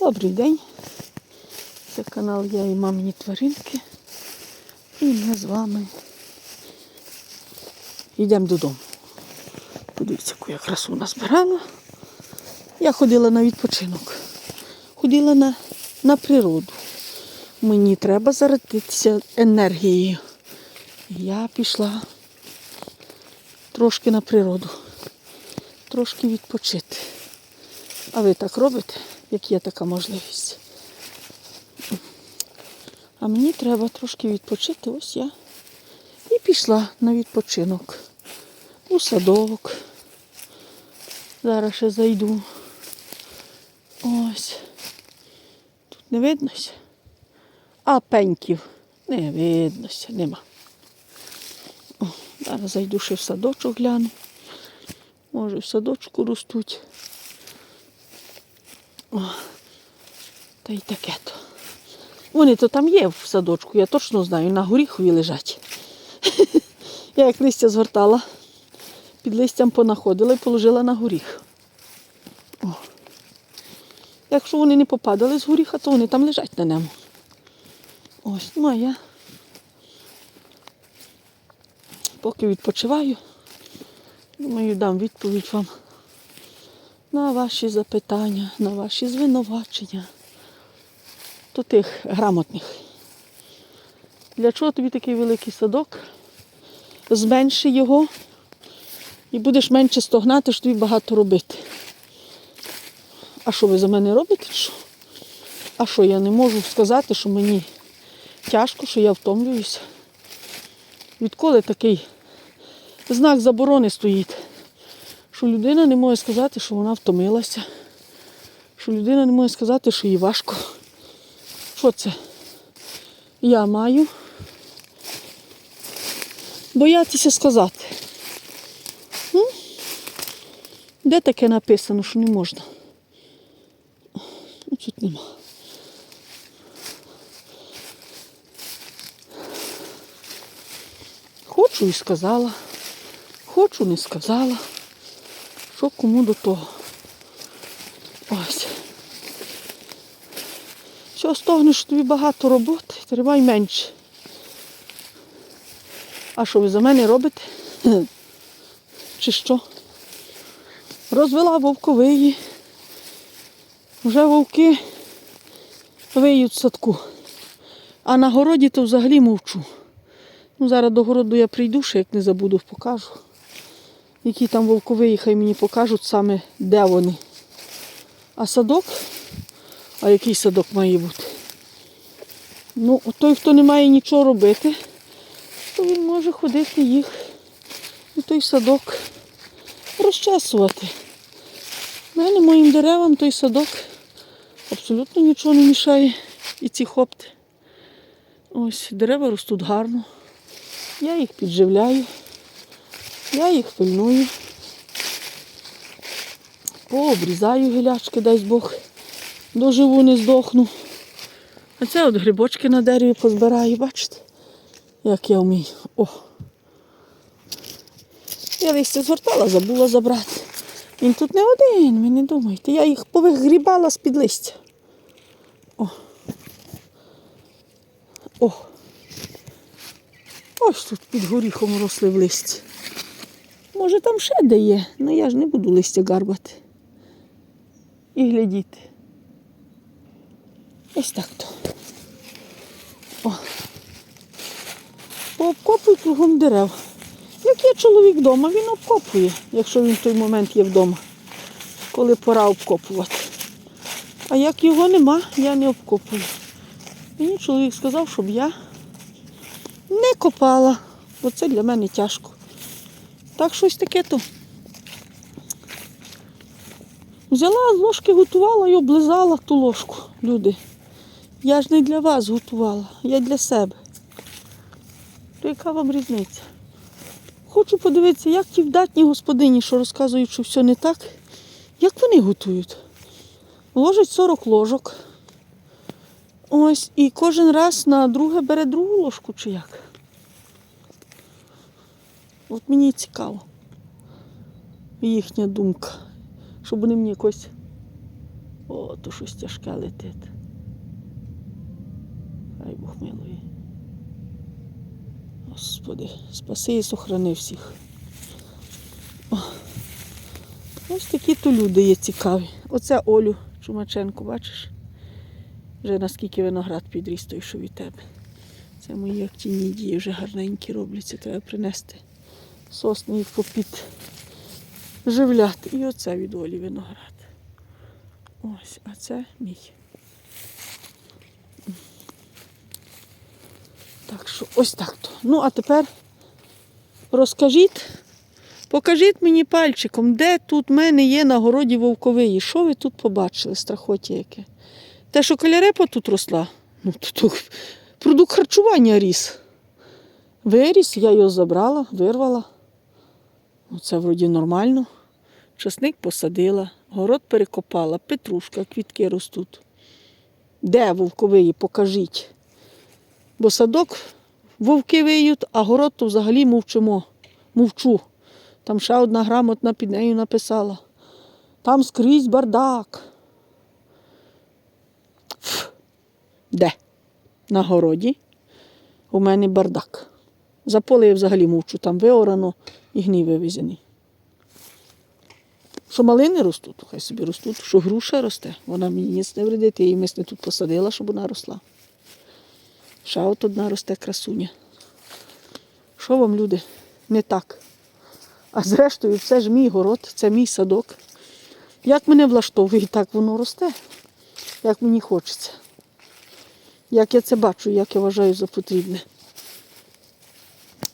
Добрий день. Це канал Я і мамині тваринки. І ми з вами йдемо додому. Подивіться, яку я красу назбирала. Я ходила на відпочинок. Ходила на, на природу. Мені треба зарадитися енергією. Я пішла трошки на природу, трошки відпочити. А ви так робите, як є така можливість? А мені треба трошки відпочити. Ось я. І пішла на відпочинок. У садок. Зараз ще зайду. Ось. Тут не виднося. А пеньків не виднося, нема. О, зараз зайду ще в садочок гляну. Може, в садочку ростуть. О, та й таке то. Вони то там є в садочку, я точно знаю, на горіхові лежать. Я як листя згортала, під листям понаходила і положила на горіх. О. Якщо вони не попадали з горіха, то вони там лежать на ньому. Ось, ну а я поки відпочиваю, думаю, дам відповідь вам на ваші запитання, на ваші звинувачення. То тих грамотних. Для чого тобі такий великий садок? Зменши його і будеш менше стогнати, що тобі багато робити. А що ви за мене робите? Що? А що я не можу сказати, що мені тяжко, що я втомлююся? Відколи такий знак заборони стоїть? Що людина не може сказати, що вона втомилася, що людина не може сказати, що їй важко. Що це? Я маю боятися сказати. М? Де таке написано, що не можна? Ну, Тут нема. Хочу і сказала. Хочу, не сказала. Що кому до того. Ось. Що стогнеш, тобі багато роботи, треба й менше. А що ви за мене робите? Чи що? Розвела вовковиї. Вже вовки виють в садку. А на городі то взагалі мовчу. Ну, зараз до городу я прийду, ще як не забуду, покажу. Які там вовковиї, хай мені покажуть саме, де вони. А садок? А який садок має бути? Ну, той, хто не має нічого робити, то він може ходити їх у той садок розчесувати. Мене моїм деревам той садок абсолютно нічого не мішає. І ці хопти. Ось, дерева ростуть гарно. Я їх підживляю, я їх пильную, пообрізаю гілячки, дай Бог, доживу, не здохну. А це от грибочки на дереві позбираю, бачите, як я вмію. О! Я листя згортала, забула забрати. Він тут не один, ви не думайте. Я їх повигрібала з-під листя. О. О. Ось тут під горіхом росли в листі. Може там ще де є, але я ж не буду листя гарбати. І глядіти. Ось так то. О. Пообкопуй кругом дерев. Як є чоловік вдома, він обкопує, якщо він в той момент є вдома, коли пора обкопувати. А як його нема, я не обкопую. Мені чоловік сказав, щоб я не копала, бо це для мене тяжко. Так щось таке то. Взяла з ложки, готувала і облизала ту ложку, люди. Я ж не для вас готувала, я для себе. То яка вам різниця? Хочу подивитися, як ті вдатні господині, що розказують, що все не так, як вони готують. Ложать 40 ложок. Ось, і кожен раз на друге бере другу ложку чи як. От мені цікаво. Їхня думка. Щоб вони мені якось О, то щось тяжке летить. Хай Бог милує. Господи, спаси і сохрани всіх. О, ось такі то люди є цікаві. Оце Олю Чумаченко, бачиш? Вже наскільки виноград підріс той, що від тебе. Це мої активні дії вже гарненькі робляться. Треба принести сосни їх попід живляти. І оце від Олі виноград. Ось, а це мій. Так що ось так то. Ну, а тепер розкажіть, покажіть мені пальчиком, де тут в мене є на городі вовковиї. Що ви тут побачили, страхоті яке? Те, що калярепа тут росла, ну то продукт харчування ріс. Виріс, я його забрала, вирвала. Це вроді нормально. Часник посадила, город перекопала, петрушка, квітки ростуть. Де вовковиї, покажіть. Бо садок вовки виють, а город то взагалі мовчимо. Мовчу. Там ще одна грамотна під нею написала. Там скрізь бардак. Ф. Де? На городі. У мене бардак. За поле я взагалі мовчу, там виорано і гній вивезений. Що малини ростуть, хай собі ростуть, що груша росте, вона мені ніц не вредить, я її мисне тут посадила, щоб вона росла. Ще от одна росте красуня. Що вам, люди, не так? А зрештою, це ж мій город, це мій садок. Як мене влаштовує, так воно росте, як мені хочеться. Як я це бачу, як я вважаю за потрібне.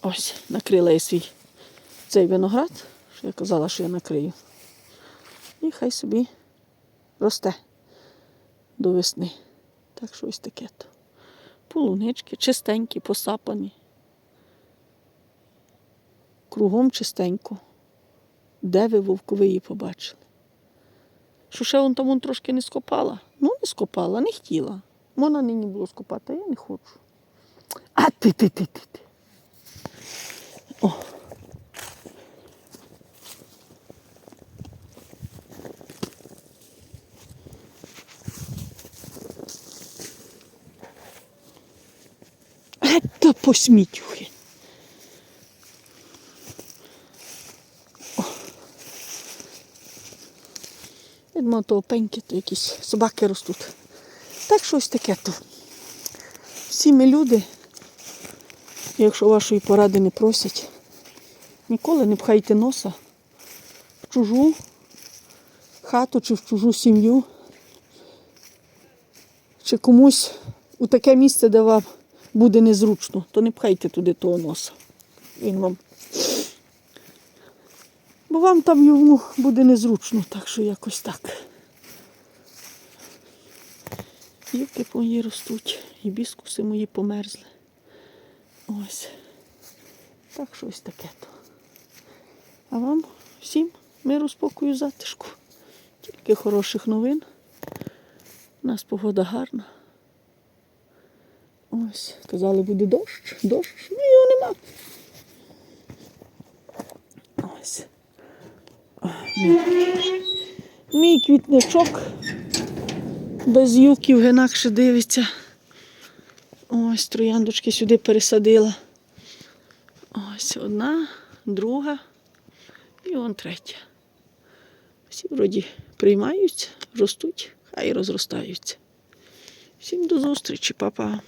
Ось, накрила я свій цей виноград, що я казала, що я накрию. І хай собі росте до весни. Так що ось таке то. Полунички, чистенькі, посапані. Кругом чистенько. Де ви вовковиї побачили? Що ще вон там вон трошки не скопала? Ну, не скопала, не хотіла. Можна нині було скопати, а я не хочу. А ти ти ти ти. ти. О. Та посмітюхи. Думала, то опеньки, то якісь собаки ростуть. Так щось таке то. Всі ми люди, якщо вашої поради не просять, ніколи не пхайте носа в чужу хату чи в чужу сім'ю, чи комусь у таке місце, де вам буде незручно, то не пхайте туди того носа. Він вам. Бо вам там йому буде незручно, так що якось так. Юбки мої ростуть, і біскуси мої померзли. Ось. Так щось таке то. А вам всім миру, спокою, затишку. Тільки хороших новин. У нас погода гарна. Ось, казали, буде дощ, дощ, ну його нема. Ось. Мій, квітничок без юків інакше дивиться. Ось трояндочки сюди пересадила. Ось одна, друга і вон третя. Всі вроді приймаються, ростуть, хай розростаються. Всім до зустрічі, па-па.